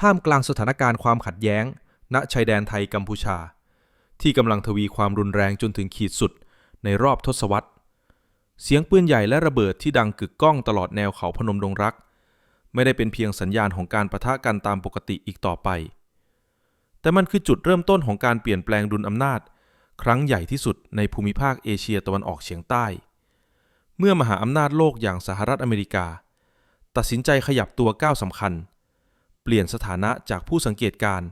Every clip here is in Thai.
ท่ามกลางสถานการณ์ความขัดแย้ง ณชายแดนไทยกัมพูชา ที่กำลังทวีความรุนแรงจนถึงขีดสุดในรอบทศวรรษ เสียงปืนใหญ่และระเบิดที่ดังกึกก้องตลอดแนวเขาพนมดงรัก ไม่ได้เป็นเพียงสัญญาณของการประทะกันตามปกติอีกต่อไป แต่มันคือจุดเริ่มต้นของการเปลี่ยนแปลงดุลอำนาจ ครั้งใหญ่ที่สุดในภูมิภาคเอเชียตะวันออกเฉียงใต้ เมื่อมหาอำนาจโลกอย่างสหรัฐอเมริกา ตัดสินใจขยับตัวก้าวสำคัญเปลี่ยนสถานะจากผู้สังเกตการณ์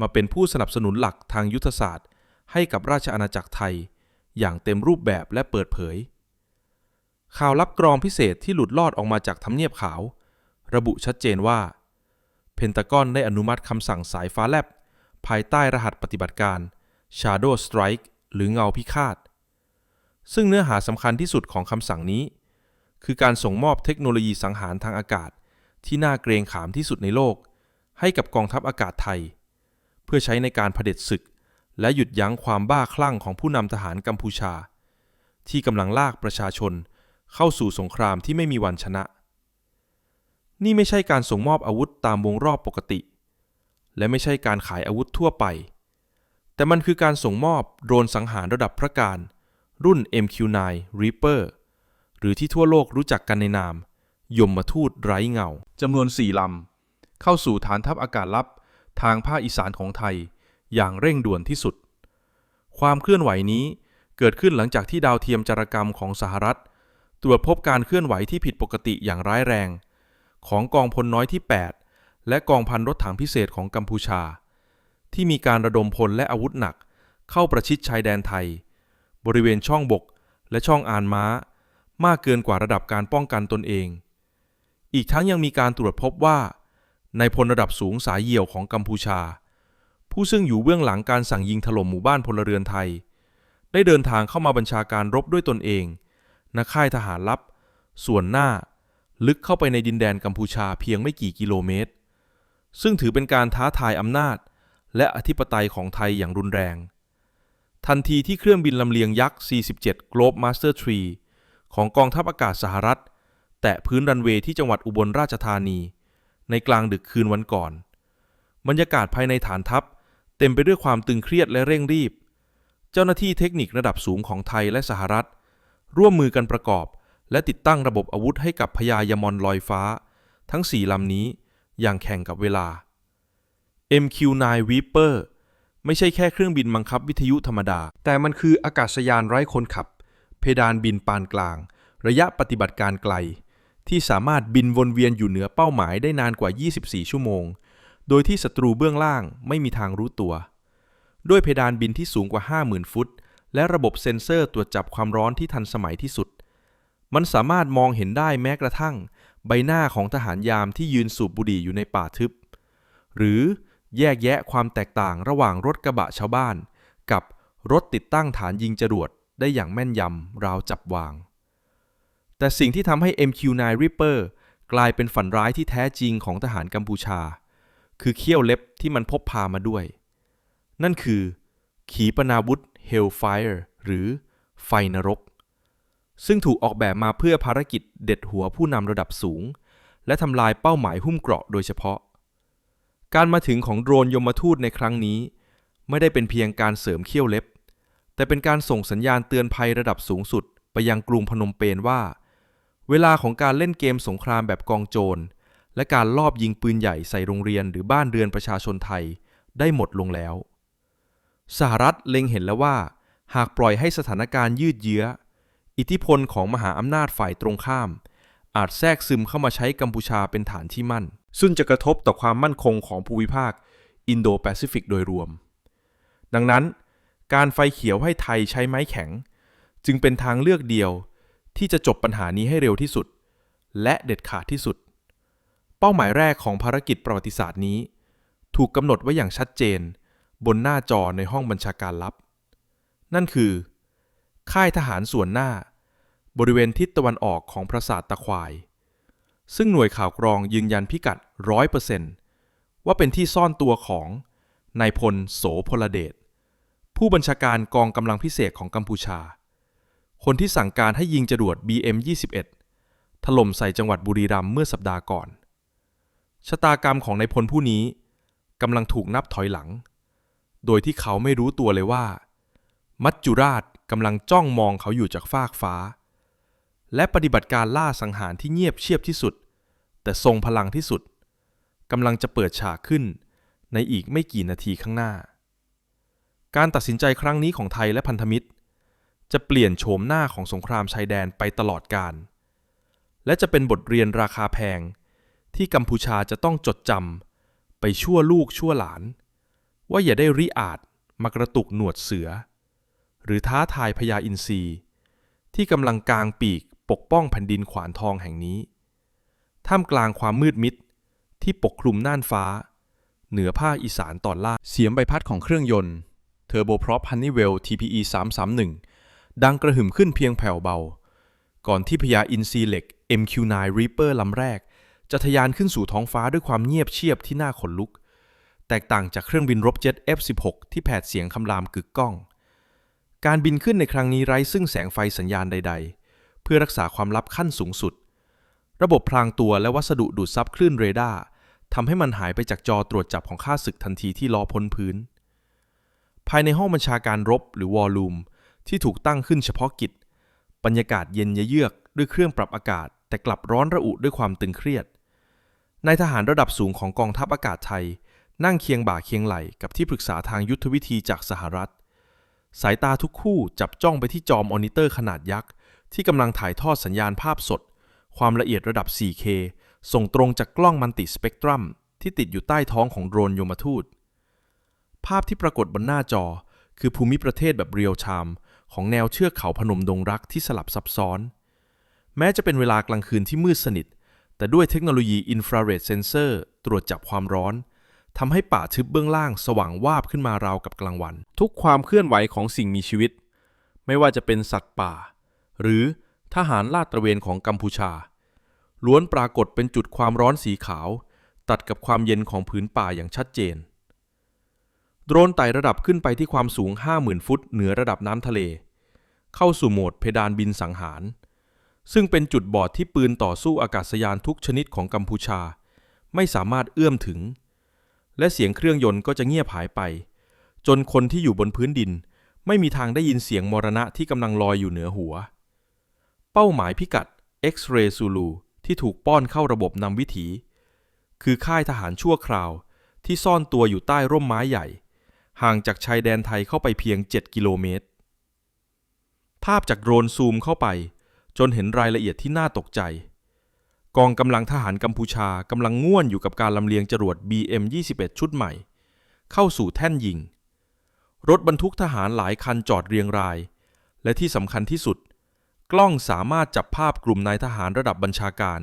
มาเป็นผู้สนับสนุนหลักทางยุทธศาสตร์ ให้กับราชอาณาจักรไทย อย่างเต็มรูปแบบและเปิดเผย ข่าวลับกรองพิเศษที่หลุดลอดออกมาจากทำเนียบขาว ระบุชัดเจนว่า เพนตากอนได้อนุมัติคำสั่งสายฟ้าแลบ ภายใต้รหัสปฏิบัติการ Shadow Strike หรือเงาพิฆาต ซึ่งเนื้อหาสำคัญที่สุดของคำสั่งนี้ คือการส่งมอบเทคโนโลยีสังหารทางอากาศ ที่น่าเกรงขามที่สุดในโลก ให้กับกองทัพอากาศไทย เพื่อใช้ในการเผด็จศึก และหยุดยั้งความบ้าคลั่งของผู้นำทหารกัมพูชา ที่กำลังลากประชาชนเข้าสู่สงครามที่ไม่มีวันชนะ นี่ไม่ใช่การส่งมอบอาวุธตามวงรอบปกติ และไม่ใช่การขายอาวุธทั่วไป แต่มันคือการส่งมอบโดรนสังหารระดับพระการ รุ่น MQ-9 Reaper หรือที่ทั่วโลกรู้จักกันในนาม ยมทูตไร้เงาจำนวน4ลำ เข้าสู่ฐานทัพอากาศลับ ทางภาคอีสานของไทยอย่างเร่งด่วนที่สุด ความเคลื่อนไหวนี้เกิดขึ้นหลังจากที่ดาวเทียมจารกรรมของสหรัฐ ตรวจพบการเคลื่อนไหวที่ผิดปกติอย่างร้ายแรง ของกองพลน้อยที่ 8 และกองพันรถถังพิเศษของกัมพูชา ที่มีการระดมพลและอาวุธหนัก เข้าประชิดชายแดนไทย บริเวณช่องบกและช่องอานม้า มากเกินกว่าระดับการป้องกันตนเอง อีกทั้งยังมีการตรวจพบว่า ในพลระดับสูงสายเหี่ยวของกัมพูชา ผู้ซึ่งอยู่เบื้องหลังการสั่งยิงถล่มหมู่บ้านพลเรือนไทย ได้เดินทางเข้ามาบัญชาการรบด้วยตนเองณค่ายทหารลับ ส่วนหน้า ลึกเข้าไปในดินแดนกัมพูชาเพียงไม่กี่กิโลเมตร ซึ่งถือเป็นการท้าทายอำนาจ และอธิปไตยของไทยอย่างรุนแรง ทันทีที่เครื่องบินลำเลียงยักษ์ 47 Globe Master 3ของกองทัพอากาศสหรัฐ แตะพื้นรันเวย์ที่จังหวัดอุบลราชธานี ในกลางดึกคืนวันก่อน บรรยากาศภายในฐานทัพ เต็มไปด้วยความตึงเครียดและเร่งรีบ เจ้าหน้าที่เทคนิคระดับสูงของไทยและสหรัฐ ร่วมมือกันประกอบ และติดตั้งระบบอาวุธให้กับพญายมอนลอยฟ้า ทั้งสี่ลำนี้อย่างแข่งกับเวลา MQ-9 Reaper ไม่ใช่แค่เครื่องบินบังคับวิทยุธรรมดา แต่มันคืออากาศยานไร้คนขับ เพดานบินปานกลาง ระยะปฏิบัติการไกล ที่สามารถบินวนเวียนอยู่เหนือเป้าหมายได้นานกว่า 24 ชั่วโมง โดยที่ศัตรูเบื้องล่างไม่มีทางรู้ตัว ด้วยเพดานบินที่สูงกว่า 50,000 ฟุต และระบบเซ็นเซอร์ตรวจจับความร้อนที่ทันสมัยที่สุด มันสามารถมองเห็นได้แม้กระทั่ง ใบหน้าของทหารยามที่ยืนสูบบุหรี่อยู่ในป่าทึบ หรือแยกแยะความแตกต่างระหว่างรถกระบะชาวบ้าน กับรถติดตั้งฐานยิงจรวดได้อย่างแม่นยำราวจับวาง แต่สิ่งที่ทำให้ MQ-9 Reaper กลายเป็นฝันร้ายที่แท้จริงของทหารกัมพูชา คือเขี้ยวเล็บที่มันพบพามาด้วย นั่นคือ ขีปนาวุธ Hellfire หรือไฟนรก ซึ่งถูกออกแบบมาเพื่อภารกิจเด็ดหัวผู้นำระดับสูง และทำลายเป้าหมายหุ้มเกราะโดยเฉพาะ การมาถึงของโดรนยมทูตในครั้งนี้ ไม่ได้เป็นเพียงการเสริมเขี้ยวเล็บ แต่เป็นการส่งสัญญาณเตือนภัยระดับสูงสุดไปยังกรุงพนมเปญว่า เวลาของการเล่นเกมสงครามแบบกองโจร และการลอบยิงปืนใหญ่ใส่โรงเรียนหรือบ้านเรือนประชาชนไทยได้หมดลงแล้ว สหรัฐเล็งเห็นแล้วว่า หากปล่อยให้สถานการณ์ยืดเยื้อ อิทธิพลของมหาอำนาจฝ่ายตรงข้าม อาจแทรกซึมเข้ามาใช้กัมพูชาเป็นฐานที่มั่น ซึ่งจะกระทบต่อความมั่นคงของภูมิภาคอินโดแปซิฟิกโดยรวม ดังนั้น การไฟเขียวให้ไทยใช้ไม้แข็ง จึงเป็นทางเลือกเดียว ที่จะจบปัญหานี้ให้เร็วที่สุด และเด็ดขาดที่สุด เป้าหมายแรกของภารกิจประวัติศาสตร์นี้ ถูกกำหนดไว้อย่างชัดเจน บนหน้าจอในห้องบัญชาการลับ นั่นคือ ค่ายทหารส่วนหน้า บริเวณทิศตะวันออกของปราสาทตะควาย ซึ่งหน่วยข่าวกรองยืนยันพิกัดร้อยเปอร์เซนต์ว่าเป็นที่ซ่อนตัวของนายพลโสพลเดชผู้บัญชาการกองกำลังพิเศษของกัมพูชา คนที่สั่งการให้ยิงจรวด BM-21 ถล่มใส่จังหวัดบุรีรัมย์เมื่อสัปดาห์ก่อน ชะตากรรมของนายพลผู้นี้กำลังถูกนับถอยหลัง โดยที่เขาไม่รู้ตัวเลยว่า มัจจุราชกำลังจ้องมองเขาอยู่จากฟากฟ้า และปฏิบัติการล่าสังหารที่เงียบเชียบที่สุด แต่ทรงพลังที่สุดกำลังจะเปิดฉากขึ้นในอีกไม่กี่นาทีข้างหน้า การตัดสินใจครั้งนี้ของไทยและพันธมิตร จะเปลี่ยนโฉมหน้าของสงครามชายแดนไปตลอดกาลและจะเป็นบทเรียนราคาแพง ที่กัมพูชาจะต้องจดจำไปชั่วลูกชั่วหลาน ว่าอย่าได้ริอาจมากระตุกหนวดเสือ หรือท้าทายพญาอินทรีที่กำลังกลางปีกปกป้องแผ่นดินขวานทองแห่งนี้ ท่ามกลางความมืดมิดที่ปกคลุมน่านฟ้า เหนือภาคอีสานตอนล่างเสียงใบพัดของเครื่องยนต์เทอร์โบพรอปฮันนี่เวล TPE 331 ดังกระหึ่มขึ้นเพียงแผ่วเบา ก่อนที่พญาอินทรีเหล็ก MQ9 Reaper ลำแรก จะทะยานขึ้นสู่ท้องฟ้าด้วยความเงียบเชียบที่น่าขนลุก แตกต่างจากเครื่องบินรบเจ็ต F16 ที่แผดเสียงคำรามกึกก้อง การบินขึ้นในครั้งนี้ไร้ซึ่งแสงไฟสัญญาณใด ๆ เพื่อรักษาความลับขั้นสูงสุด ระบบพรางตัวและวัสดุดูดซับคลื่นเรดาร์ทำให้มันหายไปจากจอตรวจจับของข้าศึกทันทีที่ล้อพ้นพื้น ภายในห้องบัญชาการรบหรือวอลลุ่ม ที่ถูกตั้งขึ้นเฉพาะกิจ บรรยากาศเย็นเยือกด้วยเครื่องปรับอากาศ แต่กลับร้อนระอุด้วยความตึงเครียดนายทหารระดับสูงของกองทัพอากาศไทย นั่งเคียงบ่าเคียงไหลกับที่ปรึกษาทางยุทธวิธีจากสหรัฐ สายตาทุกคู่จับจ้องไปที่จอมอนิเตอร์ขนาดยักษ์ ที่กำลังถ่ายทอดสัญญาณภาพสด ความละเอียดระดับ 4K ส่งตรงจากกล้องมัลติสเปกตรัม ที่ติดอยู่ใต้ท้องของโดรนโยมทูต ภาพที่ปรากฏบนหน้าจอ คือภูมิประเทศแบบเรียลไทม์ ของแนวเชือกเขาพนมดงรักที่สลับซับซ้อน แม้จะเป็นเวลากลางคืนที่มืดสนิท แต่ด้วยเทคโนโลยีอินฟราเรดเซนเซอร์ตรวจจับความร้อนทำให้ป่าทึบเบื้องล่างสว่างวาบขึ้นมาราวกับกลางวัน ทุกความเคลื่อนไหวของสิ่งมีชีวิต ไม่ว่าจะเป็นสัตว์ป่า หรือทหารลาดตระเวนของกัมพูชา ล้วนปรากฏเป็นจุดความร้อนสีขาว ตัดกับความเย็นของผืนป่าอย่างชัดเจน โดรนไต่ระดับขึ้นไปที่ความสูง 50,000 ฟุต เหนือระดับน้ำทะเล เข้าสู่โหมดเพดานบินสังหาร ซึ่งเป็นจุดบอดที่ปืนต่อสู้อากาศยานทุกชนิดของกัมพูชา ไม่สามารถเอื้อมถึง และเสียงเครื่องยนต์ก็จะเงียบหายไป จนคนที่อยู่บนพื้นดิน ไม่มีทางได้ยินเสียงมรณะที่กำลังลอยอยู่เหนือหัว เป้าหมายพิกัด X-ray Zulu ที่ถูกป้อนเข้าระบบนำวิถี คือค่ายทหารชั่วคราวที่ซ่อนตัวอยู่ใต้ร่มไม้ใหญ่ ห่างจากชายแดนไทยเข้าไปเพียง 7 กิโลเมตร ภาพจากโดรนซูมเข้าไป จนเห็นรายละเอียดที่น่าตกใจ กองกำลังทหารกัมพูชากำลังง่วนอยู่กับการลำเลียงจรวด BM-21 ชุดใหม่ เข้าสู่แท่นยิง รถบรรทุกทหารหลายคันจอดเรียงราย และที่สำคัญที่สุด กล้องสามารถจับภาพกลุ่มนายทหารระดับบัญชาการ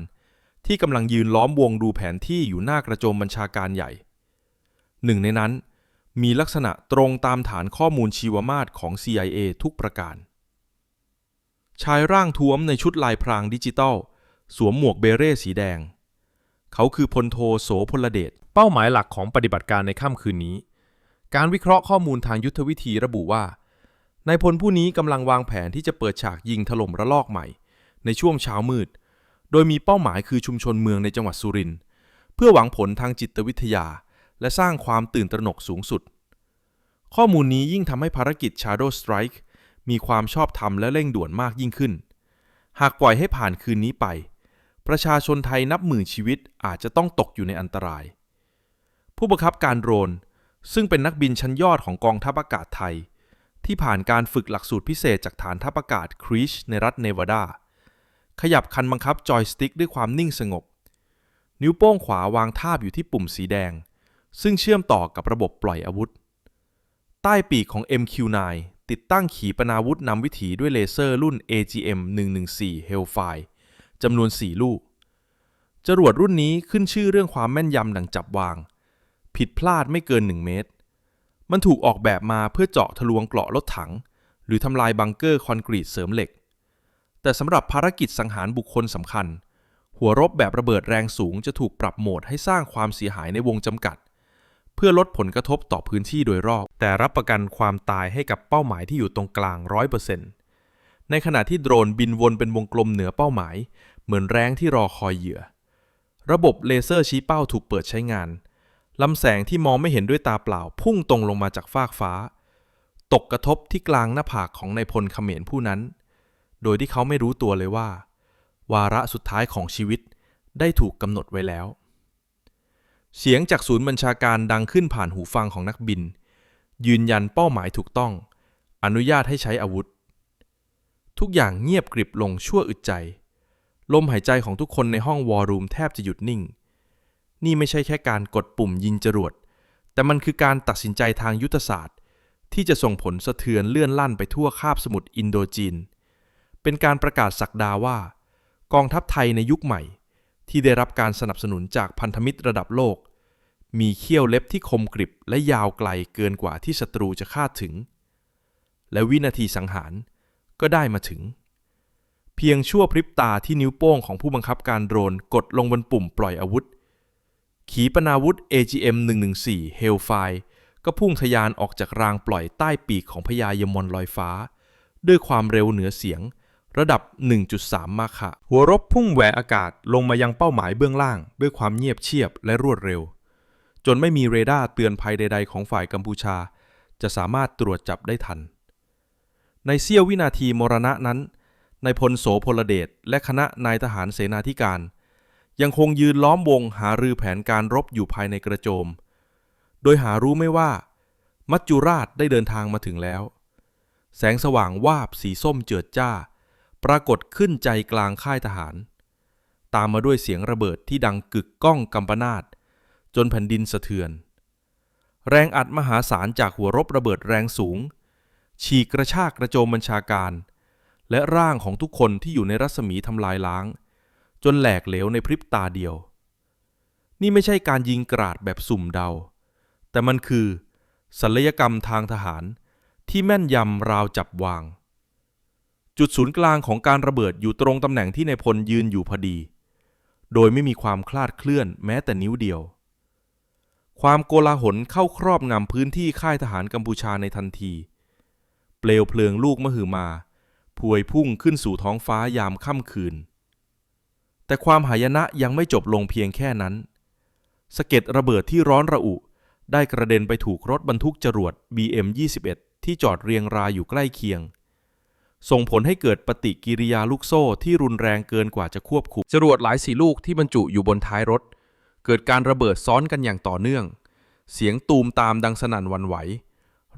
ที่กำลังยืนล้อมวงดูแผนที่อยู่หน้ากระโจมบัญชาการใหญ่ หนึ่งในนั้น มีลักษณะตรงตามฐานข้อมูลชีวมาตรของ CIA ทุกประการ ชายร่างท้วมในชุดลายพรางดิจิตอลสวมหมวกเบเร่สีแดง เขาคือพลโทโสพลเดช เป้าหมายหลักของปฏิบัติการในค่ำคืนนี้ การวิเคราะห์ข้อมูลทางยุทธวิธีระบุว่านายพลผู้นี้กำลังวางแผนที่จะเปิดฉากยิงถล่มระลอกใหม่ ในช่วงเช้ามืด โดยมีเป้าหมายคือชุมชนเมืองในจังหวัดสุรินทร์เพื่อหวังผลทางจิตวิทยา และสร้างความตื่นตระหนกสูงสุด ข้อมูลนี้ยิ่งทำให้ภารกิจ Shadow Strike มีความชอบธรรมและเร่งด่วนมากยิ่งขึ้น หากปล่อยให้ผ่านคืนนี้ไป ประชาชนไทยนับหมื่นชีวิตอาจจะต้องตกอยู่ในอันตราย ผู้บังคับการโดรน ซึ่งเป็นนักบินชั้นยอดของกองทัพอากาศไทย ที่ผ่านการฝึกหลักสูตรพิเศษจากฐานทัพอากาศครีชในรัฐเนวาดา ขยับคันบังคับจอยสติ๊กด้วยความนิ่งสงบ นิ้วโป้งขวาวางทาบอยู่ที่ปุ่มสีแดง ซึ่งเชื่อมต่อกับระบบปล่อยอาวุธ ใต้ปีกของ MQ9 ติดตั้งขีปนาวุธนำวิถีด้วยเลเซอร์รุ่น AGM-114 Hellfire จำนวน 4 ลูก จรวดรุ่นนี้ขึ้นชื่อเรื่องความแม่นยำดังจับวาง ผิดพลาดไม่เกิน 1 เมตร มันถูกออกแบบมาเพื่อเจาะทะลวงเกราะรถถัง หรือทำลายบังเกอร์คอนกรีตเสริมเหล็ก แต่สำหรับภารกิจสังหารบุคคลสำคัญ หัวรบแบบระเบิดแรงสูงจะถูกปรับโหมดให้สร้างความเสียหายในวงจำกัด เพื่อลดผลกระทบต่อพื้นที่โดยรอบ แต่รับประกันความตายให้กับเป้าหมายที่อยู่ตรงกลาง 100%ในขณะที่โดรนบินวนเป็นวงกลมเหนือเป้าหมาย เหมือนแรงที่รอคอยเหยื่อ ระบบเลเซอร์ชี้เป้าถูกเปิดใช้งานลำแสงที่มองไม่เห็นด้วยตาเปล่า พุ่งตรงลงมาจากฟากฟ้า ตกกระทบที่กลางหน้าผากของนายพลเขมรผู้นั้น โดยที่เขาไม่รู้ตัวเลยว่า วาระสุดท้ายของชีวิตได้ถูกกำหนดไว้แล้ว เสียงจากศูนย์บัญชาการดังขึ้นผ่านหูฟังของนักบิน ยืนยันเป้าหมายถูกต้อง อนุญาตให้ใช้อาวุธ ทุกอย่างเงียบกริบลงชั่วอึดใจ ลมหายใจของทุกคนในห้องวอร์รูมแทบจะหยุดนิ่ง นี่ไม่ใช่แค่การกดปุ่มยิงจรวด แต่มันคือการตัดสินใจทางยุทธศาสตร์ ที่จะส่งผลสะเทือนเลื่อนลั่นไปทั่วคาบสมุทรอินโดจีน เป็นการประกาศสักดาว่า กองทัพไทยในยุคใหม่ ที่ได้รับการสนับสนุนจากพันธมิตรระดับโลก มีเขี้ยวเล็บที่คมกริบและยาวไกลเกินกว่าที่ศัตรูจะคาดถึง และวินาทีสังหารก็ได้มาถึง เพียงชั่วพริบตาที่นิ้วโป้งของผู้บังคับการโดรนกดลงบนปุ่มปล่อยอาวุธ ขีปนาวุธ AGM 114 Hellfire ก็พุ่งทะยานออกจากรางปล่อยใต้ปีกของพญายมอนลอยฟ้า ด้วยความเร็วเหนือเสียง ระดับ 1.3 มาคะหัวรบพุ่งแหวกอากาศลงมายังเป้าหมายเบื้องล่าง ด้วยความเงียบเชียบและรวดเร็ว จนไม่มีเรดาร์เตือนภัยใด ๆ ของฝ่ายกัมพูชา จะสามารถตรวจจับได้ทัน ในเสี้ยววินาทีมรณะนั้นนายพลโสพลเดชและคณะนายทหารเสนาธิการ ยังคงยืนล้อมวงหารือแผนการรบอยู่ภายในกระโจม โดยหารู้ไม่ว่า มัจจุราชได้เดินทางมาถึงแล้ว แสงสว่างวาบสีส้มเจิดจ้า ปรากฏขึ้นใจกลางค่ายทหาร ตามมาด้วยเสียงระเบิดที่ดังกึกก้องกำปนาตจนแผ่นดินสะเทือน แรงอัดมหาศาลจากหัวรบระเบิดแรงสูง ฉีกกระชากกระโจมบัญชาการ และร่างของทุกคนที่อยู่ในรัศมีทำลายล้าง จนแหลกเหลวในพริบตาเดียว นี่ไม่ใช่การยิงกราดแบบสุ่มเดา แต่มันคือศัลยกรรมทางทหารที่แม่นยำราวจับวาง จุดศูนย์กลางของการระเบิดอยู่ตรงตำแหน่งที่ในายพลยืนอยู่พอดี โดยไม่มีความคลาดเคลื่อนแม้แต่นิ้วเดียว ความโกลาหลเข้าครอบงำพื้นที่ค่ายทหารกัมพูชาในทันที เปลวเพลิงลูกมหึมา พวยพุ่งขึ้นสู่ท้องฟ้ายามค่ำคืน แต่ความหายนะยังไม่จบลงเพียงแค่นั้น สะเก็ดระเบิดที่ร้อนระอุ ได้กระเด็นไปถูกรถบรรทุกจรวด BM-21 ที่จอดเรียงรายอยู่ใกล้เคียง ส่งผลให้เกิดปฏิกิริยาลูกโซ่ที่รุนแรงเกินกว่าจะควบคุมจรวดหลายสีลูกที่บรรจุอยู่บนท้ายรถ เกิดการระเบิดซ้อนกันอย่างต่อเนื่อง เสียงตูมตามดังสนั่นวันไหว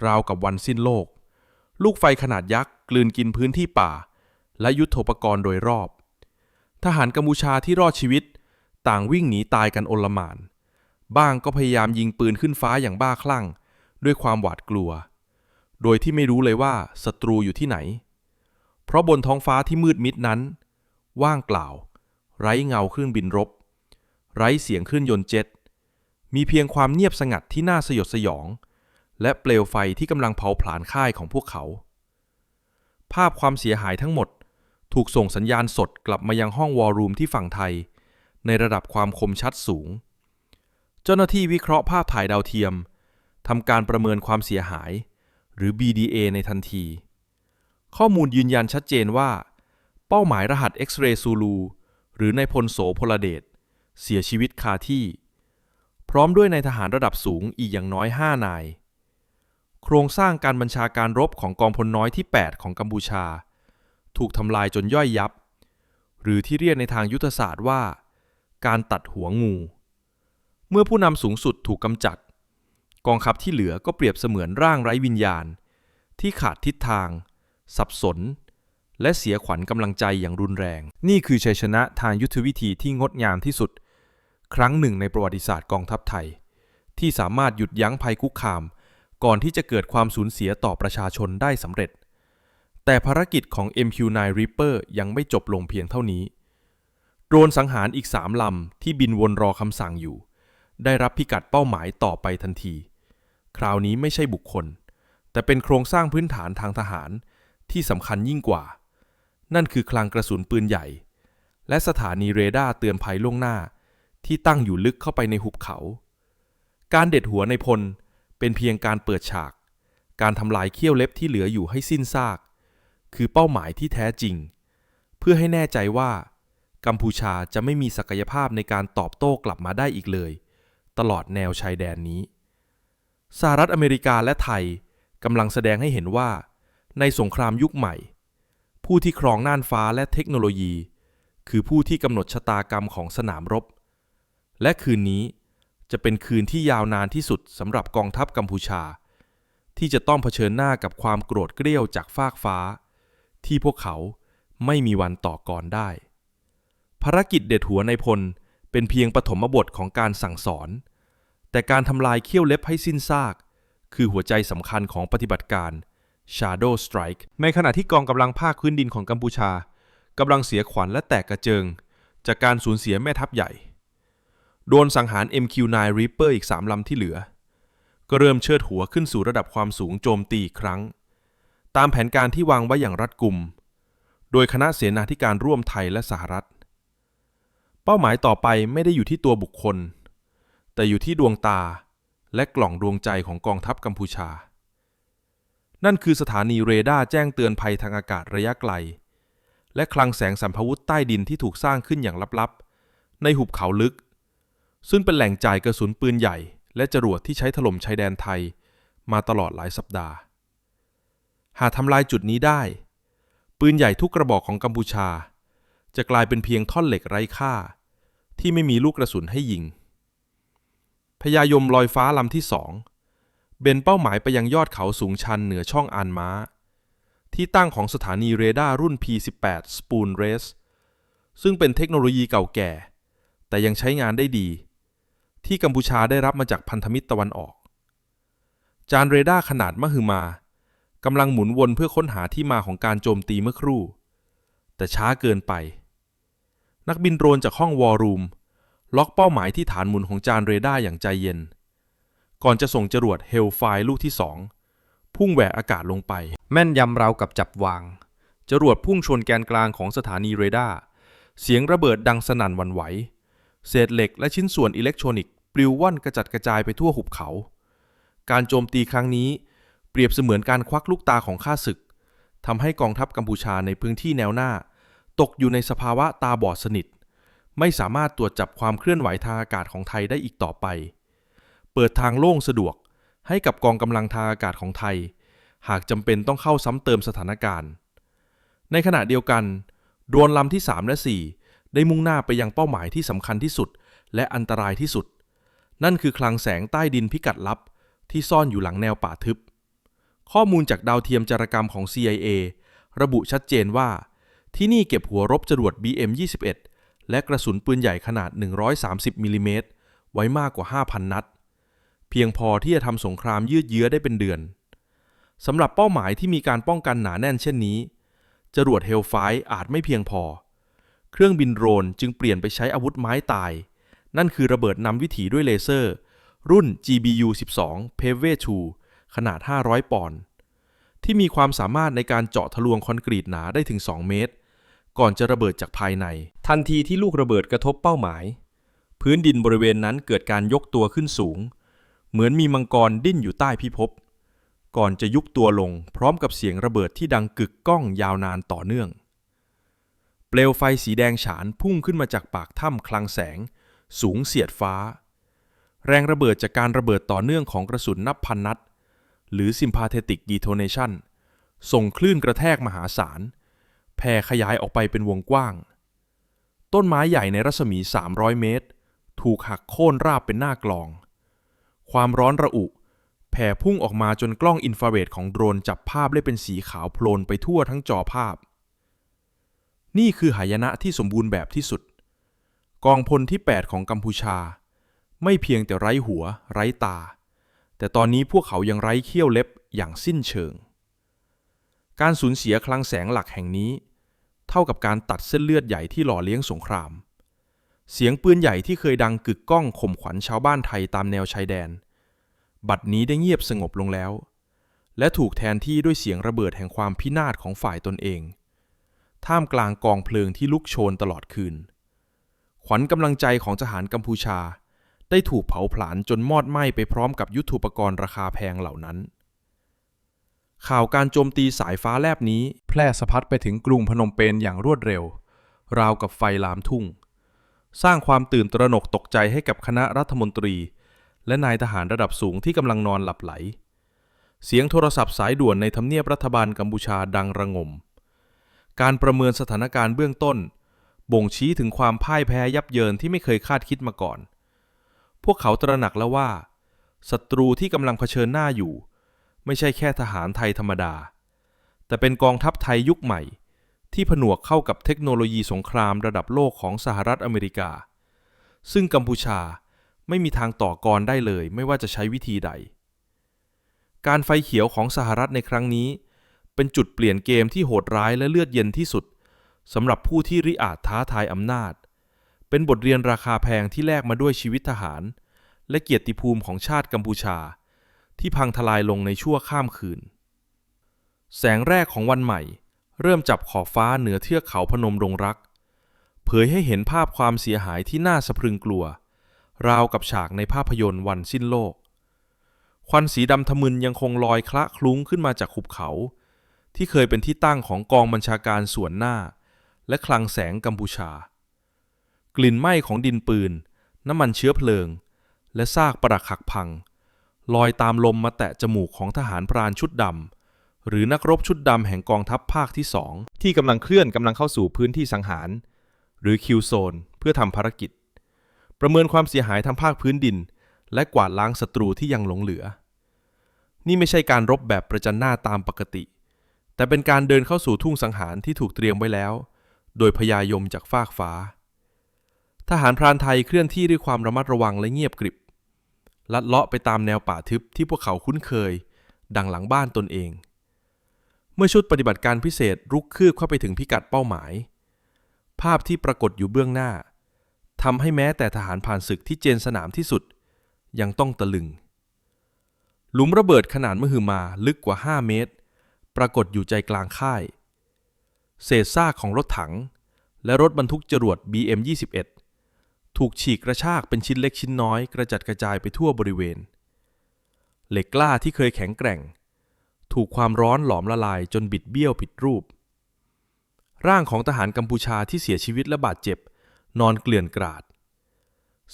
ราวกับวันสิ้นโลก ลูกไฟขนาดยักษ์กลืนกินพื้นที่ป่า และยุทโธปกรณ์โดยรอบ ทหารกัมพูชาที่รอดชีวิต ต่างวิ่งหนีตายกันโอลหม่าน บ้างก็พยายามยิงปืนขึ้นฟ้าอย่างบ้าคลั่ง ด้วยความหวาดกลัว โดยที่ไม่รู้เลยว่าศัตรูอยู่ที่ไหน เพราะบนท้องฟ้าที่มืดมิดนั้น ว่างเปล่า ไร้เงาเครื่องบินรบ ไร้เสียงเครื่องยนต์เจ็ต มีเพียงความเงียบสงัดที่น่าสยดสยอง และเปลวไฟที่กำลังเผาผลาญค่ายของพวกเขา ภาพความเสียหายทั้งหมดถูกส่งสัญญาณสดกลับมายังห้องวอลลุมที่ฝั่งไทย ในระดับความคมชัดสูง เจ้าหน้าที่วิเคราะห์ภาพถ่ายดาวเทียมทำการประเมินความเสียหาย หรือ BDA ในทันที ข้อมูลยืนยันชัดเจนว่า เป้าหมายรหัส X-ray Zulu หรือในพลโสพลเดชเสียชีวิตคาที่ พร้อมด้วยในทหารระดับสูงอีกอย่างน้อย 5 นาย โครงสร้างการบัญชาการรบของกองพลน้อยที่ 8 ของกัมพูชา ถูกทำลายจนย่อยยับ หรือที่เรียกในทางยุทธศาสตร์ว่า การตัดหัวงู เมื่อผู้นำสูงสุดถูกกำจัด กองทัพที่เหลือก็เปรียบเสมือนร่างไร้วิญญาณ ที่ขาดทิศทาง สับสน และเสียขวัญกำลังใจอย่างรุนแรง นี่คือชัยชนะทางยุทธวิธีที่งดงามที่สุด ครั้งหนึ่งในประวัติศาสตร์กองทัพไทย ที่สามารถหยุดยั้งภัยคุกคาม ก่อนที่จะเกิดความสูญเสียต่อประชาชนได้สำเร็จ แต่ภารกิจของ MQ-9 Reaper ยังไม่จบลงเพียงเท่านี้โดรนสังหารอีกสามลำที่บินวนรอคำสั่งอยู่ ได้รับพิกัดเป้าหมายต่อไปทันที คราวนี้ไม่ใช่บุคคล แต่เป็นโครงสร้างพื้นฐานทางทหาร ที่สำคัญยิ่งกว่า นั่นคือคลังกระสุนปืนใหญ่ และสถานีเรดาร์เตือนภัยล่วงหน้า ที่ตั้งอยู่ลึกเข้าไปในหุบเขา การเด็ดหัวในพลเป็นเพียงการเปิดฉาก การทำลายเขี้ยวเล็บที่เหลืออยู่ให้สิ้นซาก คือเป้าหมายที่แท้จริง เพื่อให้แน่ใจว่า กัมพูชาจะไม่มีศักยภาพในการตอบโต้กลับมาได้อีกเลย ตลอดแนวชายแดนนี้สหรัฐอเมริกาและไทยกำลังแสดงให้เห็นว่า ในสงครามยุคใหม่ ผู้ที่ครองน่านฟ้าและเทคโนโลยี คือผู้ที่กำหนดชะตากรรมของสนามรบ และคืนนี้จะเป็นคืนที่ยาวนานที่สุดสำหรับกองทัพกัมพูชา ที่จะต้องเผชิญหน้ากับความโกรธเกรี้ยวจากฟากฟ้า ที่พวกเขาไม่มีวันต่อกรได้ ภารกิจเด็ดหัวในพลเป็นเพียงปฐมบทของการสั่งสอน แต่การทำลายเขี้ยวเล็บให้สิ้นซาก คือหัวใจสำคัญของปฏิบัติการ Shadow Strike ในขณะที่กองกำลังภาคพื้นดินของกัมพูชากำลังเสียขวัญและแตกกระเจิง จากการสูญเสียแม่ทัพใหญ่ โดนสังหาร MQ-9 Reaper อีก 3 ลำที่เหลือ ก็เริ่มเชิดหัวขึ้นสู่ระดับความสูงโจมตีอีกครั้ง ตามแผนการที่วางไว้อย่างรัดกุม โดยคณะเสนาธิการร่วมไทยและสหรัฐ เป้าหมายต่อไปไม่ได้อยู่ที่ตัวบุคคล แต่อยู่ที่ดวงตาและกล่องดวงใจของกองทัพกัมพูชา นั่นคือสถานีเรดาร์แจ้งเตือนภัยทางอากาศระยะไกล และคลังแสงสัมภวุธใต้ดินที่ถูกสร้างขึ้นอย่างลับๆ ในหุบเขาลึก ซึ่งเป็นแหล่งจ่ายกระสุนปืนใหญ่ และจรวดที่ใช้ถล่มชายแดนไทยมาตลอดหลายสัปดาห์ หากทำลายจุดนี้ได้ ปืนใหญ่ทุกกระบอกของกัมพูชา จะกลายเป็นเพียงท่อนเหล็กไร้ค่า ที่ไม่มีลูกกระสุนให้ยิงพญายมลอยฟ้าลำที่สอง เบนเป้าหมายไปยังยอดเขาสูงชันเหนือช่องอานม้า ที่ตั้งของสถานีเรดาร์รุ่น P18 Spoon Race ซึ่งเป็นเทคโนโลยีเก่าแก่ แต่ยังใช้งานได้ดี ที่กัมพูชาได้รับมาจากพันธมิตรตะวันออก จานเรดาร์ขนาดมหึมากำลังหมุนวนเพื่อค้นหาที่มาของการโจมตีเมื่อครู่ แต่ช้าเกินไป นักบินโดรนจากห้องวอลรูม ล็อกเป้าหมายที่ฐานหมุนของจานเรดาร์อย่างใจเย็น ก่อนจะส่งจรวดเฮลไฟลูกที่สองพุ่งแหวกอากาศลงไป แม่นยำราวกับจับวาง จรวดพุ่งชนแกนกลางของสถานีเรดาร์เสียงระเบิดดังสนั่นวันไหว เศษเหล็กและชิ้นส่วนอิเล็กทรอนิกส์ปลิวว่อนกระจัดกระจายไปทั่วหุบเขา การโจมตีครั้งนี้ เปรียบเสมือนการควักลูกตาของข้าศึกทำให้กองทัพกัมพูชาในพื้นที่แนวหน้า ตกอยู่ในสภาวะตาบอดสนิท ไม่สามารถตรวจจับความเคลื่อนไหวทางอากาศของไทยได้อีกต่อไป เปิดทางโล่งสะดวก ให้กับกองกำลังทางอากาศของไทย หากจำเป็นต้องเข้าซ้ำเติมสถานการณ์ ในขณะเดียวกันโดรนลำที่ 3 และ 4 ได้มุ่งหน้าไปยังเป้าหมายที่สำคัญที่สุด และอันตรายที่สุด นั่นคือคลังแสงใต้ดินพิกัดลับ ที่ซ่อนอยู่หลังแนวป่าทึบ ข้อมูลจากดาวเทียมจารกรรมของ CIA ระบุชัดเจนว่า ที่นี่เก็บหัวรบจรวด BM-21 และกระสุนปืนใหญ่ขนาด 130มิลลิเมตรไว้มากกว่า 5,000 นัด พียงพอที่จะทำสงครามยืดเยื้อได้เป็นเดือนสำหรับเป้าหมายที่มีการป้องกันหนาแน่นเช่นนี้ จรวดเฮลไฟอาจไม่เพียงพอ เครื่องบินโดรนจึงเปลี่ยนไปใช้อาวุธไม้ตาย นั่นคือระเบิดนำวิถีด้วยเลเซอร์ รุ่น GBU-12 p a v e 2ขนาด 500 ปอนด์ที่มีความสามารถในการเจาะทะลวงคอนกรีตหนาได้ถึง 2 เมตร ก่อนจะระเบิดจากภายใน ทันทีที่ลูกระเบิดกระทบเป้าหมาย พื้นดินบริเวณนั้นเกิดการยกตัวขึ้นสูง เหมือนมีมังกรดิ้นอยู่ใต้พิภพ ก่อนจะยุบตัวลงพร้อมกับเสียงระเบิดที่ดังกึกก้องยาวนานต่อเนื่อง เปลวไฟสีแดงฉานพุ่งขึ้นมาจากปากถ้ำคลังแสง สูงเสียดฟ้า แรงระเบิดจากการระเบิดต่อเนื่องของกระสุนนับพันนัด หรือ sympathetic detonation ส่งคลื่นกระแทกมหาศาลแผ่ขยายออกไปเป็นวงกว้าง ต้นไม้ใหญ่ในรัศมี 300 เมตร ถูกหักโค่นราบเป็นหน้ากลอง ความร้อนระอุ แผ่พุ่งออกมาจนกล้องอินฟราเรดของโดรนจับภาพได้เป็นสีขาวโพลนไปทั่วทั้งจอภาพ นี่คือหายนะที่สมบูรณ์แบบที่สุด กองพลที่ 8 ของกัมพูชา ไม่เพียงแต่ไร้หัว ไร้ตา แต่ตอนนี้พวกเขายังไร้เขี้ยวเล็บอย่างสิ้นเชิง การสูญเสียคลังแสงหลักแห่งนี้ เท่ากับการตัดเส้นเลือดใหญ่ที่หล่อเลี้ยงสงคราม เสียงปืนใหญ่ที่เคยดังกึกก้องข่มขวัญชาวบ้านไทยตามแนวชายแดน บัดนี้ได้เงียบสงบลงแล้ว และถูกแทนที่ด้วยเสียงระเบิดแห่งความพินาศของฝ่ายตนเอง ท่ามกลางกองเพลิงที่ลุกโชนตลอดคืน ขวัญกำลังใจของทหารกัมพูชา ได้ถูกเผาผลาญจนมอดไหม้ไปพร้อมกับยุทโธปกรณ์ราคาแพงเหล่านั้น ข่าวการโจมตีสายฟ้าแลบนี้ แพร่สะพัดไปถึงกรุงพนมเปญอย่างรวดเร็ว ราวกับไฟลามทุ่ง สร้างความตื่นตระหนกตกใจให้กับคณะรัฐมนตรี และนายทหารระดับสูงที่กำลังนอนหลับไหล เสียงโทรศัพท์สายด่วนในทำเนียบรัฐบาลกัมพูชาดังระงม การประเมินสถานการณ์เบื้องต้น บ่งชี้ถึงความพ่ายแพ้ยับเยินที่ไม่เคยคาดคิดมาก่อน พวกเขาตระหนักแล้วว่าศัตรูที่กำลังเผชิญหน้าอยู่ ไม่ใช่แค่ทหารไทยธรรมดา แต่เป็นกองทัพไทยยุคใหม่ ที่ผนวกเข้ากับเทคโนโลยีสงครามระดับโลกของสหรัฐอเมริกา ซึ่งกัมพูชาไม่มีทางต่อกรได้เลยไม่ว่าจะใช้วิธีใด การไฟเขียวของสหรัฐในครั้งนี้ เป็นจุดเปลี่ยนเกมที่โหดร้ายและเลือดเย็นที่สุดสำหรับผู้ที่ริอาจท้าทายอำนาจ เป็นบทเรียนราคาแพงที่แลกมาด้วยชีวิตทหาร และเกียรติภูมิของชาติกัมพูชา ที่พังทลายลงในชั่วข้ามคืน แสงแรกของวันใหม่ เริ่มจับขอบฟ้าเหนือเทือกเขาพนมดงรัก เผยให้เห็นภาพความเสียหายที่น่าสะพรึงกลัว ราวกับฉากในภาพยนตร์วันสิ้นโลก ควันสีดำทะมึนยังคงลอยคละคลุ้งขึ้นมาจากหุบเขา ที่เคยเป็นที่ตั้งของกองบัญชาการส่วนหน้า และคลังแสงกัมพูชา กลิ่นไหม้ของดินปืน น้ำมันเชื้อเพลิง และซากปรักหักพัง ลอยตามลมมาแตะจมูกของทหารพรานชุดดำ หรือนักรบชุดดำแห่งกองทัพภาคที่สองที่กำลังเคลื่อนกำลังเข้าสู่พื้นที่สังหาร หรือคิวโซนเพื่อทำภารกิจ ประเมินความเสียหายทางภาคพื้นดิน และกวาดล้างศัตรูที่ยังหลงเหลือ นี่ไม่ใช่การรบแบบประจันหน้าตามปกติ แต่เป็นการเดินเข้าสู่ทุ่งสังหารที่ถูกเตรียมไว้แล้ว โดยพยายมจากฟากฟ้า ทหารพรานไทยเคลื่อนที่ด้วยความระมัดระวังและเงียบกริบ ลัดเลาะไปตามแนวป่าทึบที่พวกเขาคุ้นเคย ดังหลังบ้านตนเอง เมื่อชุดปฏิบัติการพิเศษรุกคืบเข้าไปถึงพิกัดเป้าหมาย ภาพที่ปรากฏอยู่เบื้องหน้าทำให้แม้แต่ทหารผ่านศึกที่เจนสนามที่สุด ยังต้องตะลึง หลุมระเบิดขนาดมหึมาลึกกว่า 5 เมตร ปรากฏอยู่ใจกลางค่าย เศษซากของรถถัง และรถบรรทุกจรวด BM21 ถูกฉีกกระชากเป็นชิ้นเล็กชิ้นน้อยกระจัดกระจายไปทั่วบริเวณ เหล็กกล้าที่เคยแข็งแกร่ง ถูกความร้อนหลอมละลายจนบิดเบี้ยวผิดรูป ร่างของทหารกัมพูชาที่เสียชีวิตและบาดเจ็บ นอนเกลื่อนกราด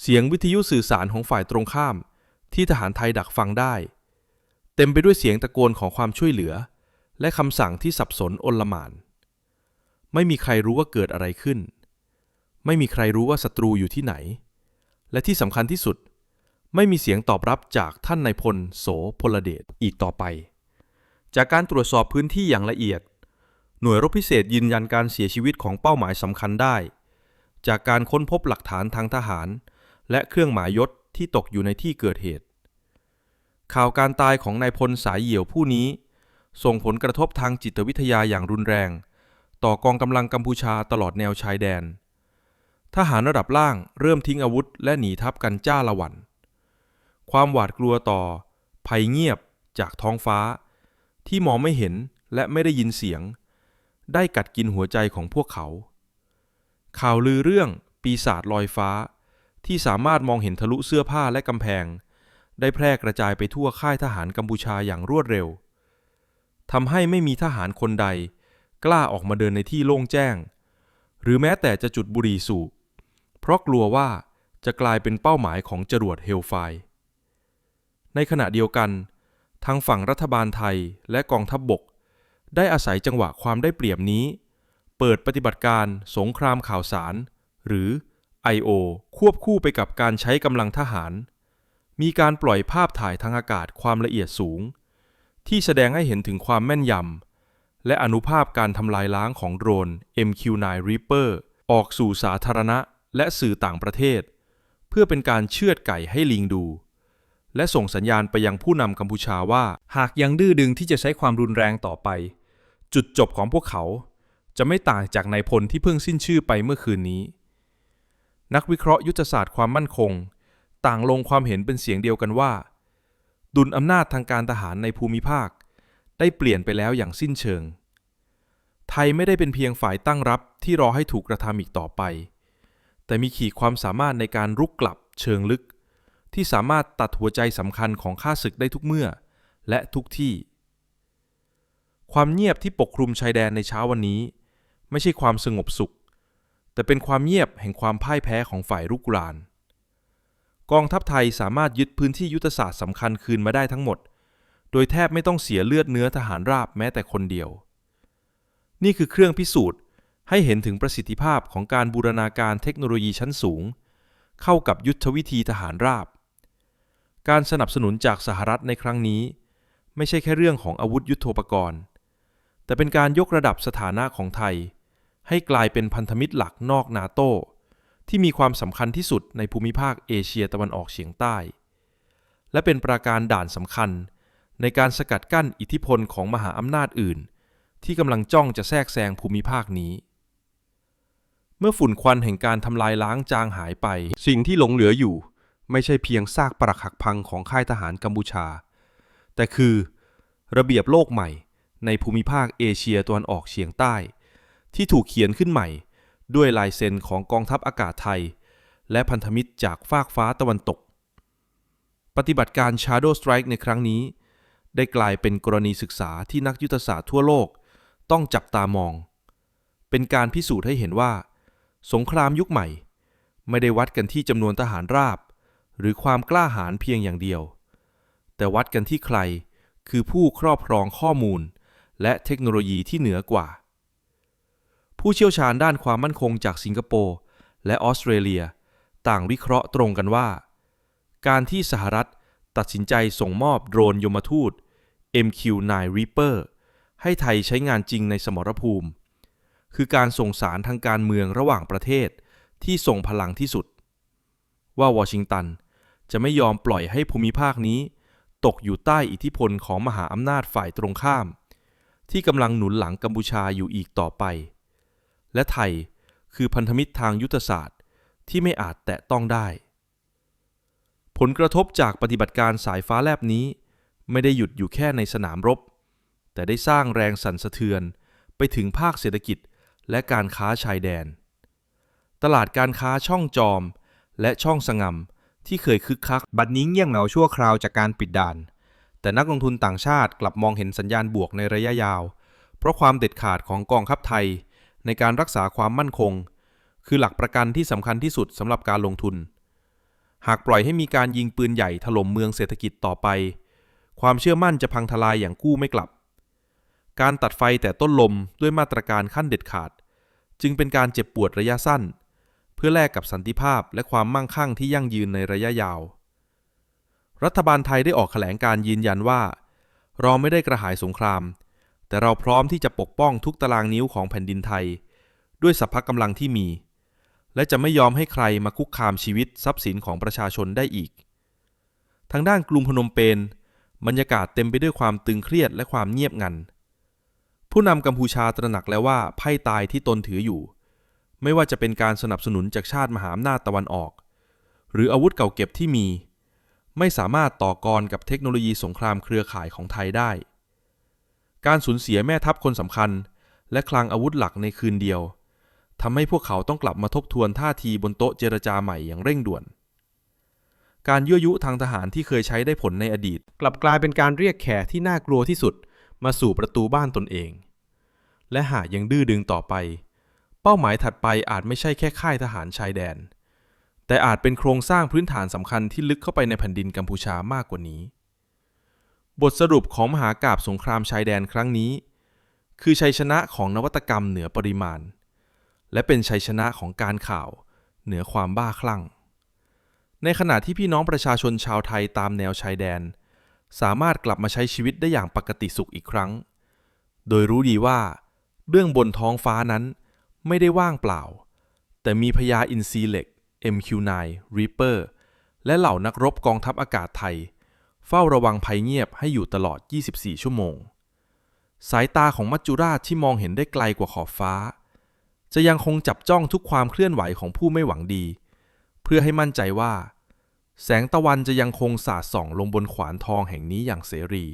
เสียงวิทยุสื่อสารของฝ่ายตรงข้าม ที่ทหารไทยดักฟังได้ เต็มไปด้วยเสียงตะโกนของความช่วยเหลือ และคำสั่งที่สับสนอนลมาน ไม่มีใครรู้ว่าเกิดอะไรขึ้น ไม่มีใครรู้ว่าศัตรูอยู่ที่ไหน และที่สำคัญที่สุดไม่มีเสียงตอบรับจากท่านนายพลโสพลเดชอีกต่อไป จากการตรวจสอบพื้นที่อย่างละเอียด หน่วยรบพิเศษยืนยันการเสียชีวิตของเป้าหมายสำคัญได้ จากการค้นพบหลักฐานทางทหาร และเครื่องหมายยศที่ตกอยู่ในที่เกิดเหตุ ข่าวการตายของนายพลสายเหี่ยวผู้นี้ ส่งผลกระทบทางจิตวิทยาอย่างรุนแรง ต่อกองกำลังกัมพูชาตลอดแนวชายแดน ทหารระดับล่างเริ่มทิ้งอาวุธ และหนีทัพกันจ้าละวัน ความหวาดกลัวต่อ ภัยเงียบจากท้องฟ้า ที่มองไม่เห็นและไม่ได้ยินเสียง ได้กัดกินหัวใจของพวกเขา ข่าวลือเรื่องปีศาจลอยฟ้า ที่สามารถมองเห็นทะลุเสื้อผ้าและกำแพง ได้แพร่กระจายไปทั่วค่ายทหารกัมพูชาอย่างรวดเร็วทำให้ไม่มีทหารคนใด กล้าออกมาเดินในที่โล่งแจ้ง หรือแม้แต่จะจุดบุหรี่สูบเพราะกลัวว่าจะกลายเป็นเป้าหมายของจรวดเฮลไฟในขณะเดียวกัน ทางฝั่งรัฐบาลไทยและกองทัพบบก ได้อาศัยจังหวะความได้เปรียบนี้ เปิดปฏิบัติการสงครามข่าวสาร หรือ I.O. ควบคู่ไปกับการใช้กำลังทหาร มีการปล่อยภาพถ่ายทางอากาศความละเอียดสูง ที่แสดงให้เห็นถึงความแม่นยำและอนุภาพการทำลายล้างของโดรน MQ-9 Reaper ออกสู่สาธารณะและสื่อต่างประเทศ เพื่อเป็นการเชือดไก่ให้ลิงดู และส่งสัญญาณไปยังผู้นำกัมพูชาว่า หากยังดื้อดึงที่จะใช้ความรุนแรงต่อไป จุดจบของพวกเขา จะไม่ต่างจากนายพลที่เพิ่งสิ้นชื่อไปเมื่อคืนนี้ นักวิเคราะห์ยุทธศาสตร์ความมั่นคง ต่างลงความเห็นเป็นเสียงเดียวกันว่า ดุลอำนาจทางการทหารในภูมิภาค ได้เปลี่ยนไปแล้วอย่างสิ้นเชิง ไทยไม่ได้เป็นเพียงฝ่ายตั้งรับที่รอให้ถูกกระทำอีกต่อไป แต่มีขีดความสามารถในการรุกกลับเชิงลึก ที่สามารถตัดหัวใจสำคัญของข้าศึกได้ทุกเมื่อ และทุกที่ ความเงียบที่ปกคลุมชายแดนในเช้าวันนี้ ไม่ใช่ความสงบสุข แต่เป็นความเงียบแห่งความพ่ายแพ้ของฝ่ายรุกราน กองทัพไทยสามารถยึดพื้นที่ยุทธศาสตร์สำคัญคืนมาได้ทั้งหมด โดยแทบไม่ต้องเสียเลือดเนื้อทหารราบแม้แต่คนเดียว นี่คือเครื่องพิสูจน์ให้เห็นถึงประสิทธิภาพของการบูรณาการเทคโนโลยีชั้นสูง เข้ากับยุทธวิธีทหารราบ การสนับสนุนจากสหรัฐในครั้งนี้ ไม่ใช่แค่เรื่องของอาวุธยุโทโธปกรณ์ แต่เป็นการยกระดับสถานะของไทย ให้กลายเป็นพันธมิตรหลักนอกนาโตที่มีความสำคัญที่สุดในภูมิภาคเอเชียตะวันออกเฉียงใต้ และเป็นปราการด่านสำคัญในการสกัดกั้นอิทธิพลของมหาอำนาจอื่น ที่กำลังจ้องจะแทรกแซงภูมิภาคนี้ เมื่อฝุ่นควันแห่งการทำลายล้างจางหายไป สิ่งที่หลงเหลืออยู่ ไม่ใช่เพียงซากปรักหักพังของค่ายทหารกัมพูชา แต่คือระเบียบโลกใหม่ในภูมิภาคเอเชียตะวันออกเฉียงใต้ ที่ถูกเขียนขึ้นใหม่ ด้วยลายเซ็นของกองทัพอากาศไทย และพันธมิตรจากฟากฟ้าตะวันตก ปฏิบัติการ Shadow Strike ในครั้งนี้ ได้กลายเป็นกรณีศึกษาที่นักยุทธศาสตร์ทั่วโลกต้องจับตามอง เป็นการพิสูจน์ให้เห็นว่า สงครามยุคใหม่ ไม่ได้วัดกันที่จำนวนทหารราบ หรือความกล้าหาญเพียงอย่างเดียว แต่วัดกันที่ใครคือผู้ครอบครองข้อมูล และเทคโนโลยีที่เหนือกว่า ผู้เชี่ยวชาญด้านความมั่นคงจากสิงคโปร์และออสเตรเลีย ต่างวิเคราะห์ตรงกันว่า การที่สหรัฐตัดสินใจส่งมอบโดรนยมทูต MQ-9 Reaper ให้ไทยใช้งานจริงในสมรภูมิ คือการส่งสารทางการเมืองระหว่างประเทศที่ส่งพลังที่สุด ว่าวอชิงตัน จะไม่ยอมปล่อยให้ภูมิภาคนี้ ตกอยู่ใต้อิทธิพลของมหาอำนาจฝ่ายตรงข้าม ที่กำลังหนุนหลังกัมพูชาอยู่อีกต่อไป และไทยคือพันธมิตรทางยุทธศาสตร์ที่ไม่อาจแตะต้องได้ ผลกระทบจากปฏิบัติการสายฟ้าแลบนี้ ไม่ได้หยุดอยู่แค่ในสนามรบ แต่ได้สร้างแรงสั่นสะเทือนไปถึงภาคเศรษฐกิจและการค้าชายแดน ตลาดการค้าช่องจอมและช่องสงำ ที่เคยคึกคัก บัดนี้เงี่ยงเหงาชั่วคราวจากการปิดด่าน แต่นักลงทุนต่างชาติกลับมองเห็นสัญญาณบวกในระยะยาว เพราะความเด็ดขาดของกองทัพไทย ในการรักษาความมั่นคง คือหลักประกันที่สำคัญที่สุดสำหรับการลงทุน หากปล่อยให้มีการยิงปืนใหญ่ถล่มเมืองเศรษฐกิจต่อไป ความเชื่อมั่นจะพังทลายอย่างกู้ไม่กลับ การตัดไฟแต่ต้นลมด้วยมาตรการขั้นเด็ดขาด จึงเป็นการเจ็บปวดระยะสั้น พื่อแลกกับสันติภาพและความมั่งคั่งที่ยั่งยืนในระยะยาว รัฐบาลไทยได้ออกแถลงการยืนยันว่า เราไม่ได้กระหายสงคราม แต่เราพร้อมที่จะปกป้องทุกตารางนิ้วของแผ่นดินไทย ด้วยสัพพะกำลังที่มี และจะไม่ยอมให้ใครมาคุกคามชีวิตทรัพย์สินของประชาชนได้อีก ทางด้านกรุงพนมเปญบรรยากาศเต็มไปด้วยความตึงเครียดและความเงียบงัน ผู้นำกัมพูชาตระหนักแล้วว่าไพ่ตายที่ตนถืออยู่ ไม่ว่าจะเป็นการสนับสนุนจากชาติมหาอำนาจตะวันออก หรืออาวุธเก่าเก็บที่มี ไม่สามารถต่อกรกับเทคโนโลยีสงครามเครือข่ายของไทยได้ การสูญเสียแม่ทัพคนสำคัญ และคลังอาวุธหลักในคืนเดียวทำให้พวกเขาต้องกลับมาทบทวนท่าทีบนโต๊ะเจรจาใหม่อย่างเร่งด่วน การยั่วยุทางทหารที่เคยใช้ได้ผลในอดีต กลับกลายเป็นการเรียกแขกที่น่ากลัวที่สุด มาสู่ประตูบ้านตนเอง และหากยังดื้อดึงต่อไป เป้าหมายถัดไปอาจไม่ใช่แค่ค่ายทหารชายแดน แต่อาจเป็นโครงสร้างพื้นฐานสำคัญที่ลึกเข้าไปในแผ่นดินกัมพูชามากกว่านี้ บทสรุปของมหากาบสงครามชายแดนครั้งนี้ คือชัยชนะของนวัตกรรมเหนือปริมาณ และเป็นชัยชนะของการข่าวเหนือความบ้าคลั่ง ในขณะที่พี่น้องประชาชนชาวไทยตามแนวชายแดน สามารถกลับมาใช้ชีวิตได้อย่างปกติสุขอีกครั้ง โดยรู้ดีว่า เรื่องบนท้องฟ้านั้น ไม่ได้ว่างเปล่า แต่มีพญาอินทรีเหล็ก MQ9 Reaper และเหล่านักรบกองทัพอากาศไทย เฝ้าระวังภัยเงียบให้อยู่ตลอด 24 ชั่วโมง สายตาของมัจจุราชที่มองเห็นได้ไกลกว่าขอบฟ้า จะยังคงจับจ้องทุกความเคลื่อนไหวของผู้ไม่หวังดี เพื่อให้มั่นใจว่า แสงตะวันจะยังคงสาดส่องลงบนขวานทองแห่งนี้อย่างเสรี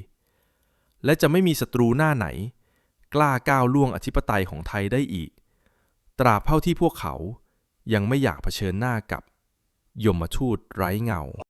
และจะไม่มีศัตรูหน้าไหน กล้าก้าวล่วงอธิปไตยของไทยได้อีก ตราบเท่าที่พวกเขายังไม่อยากเผชิญหน้ากับยมทูตไร้เงา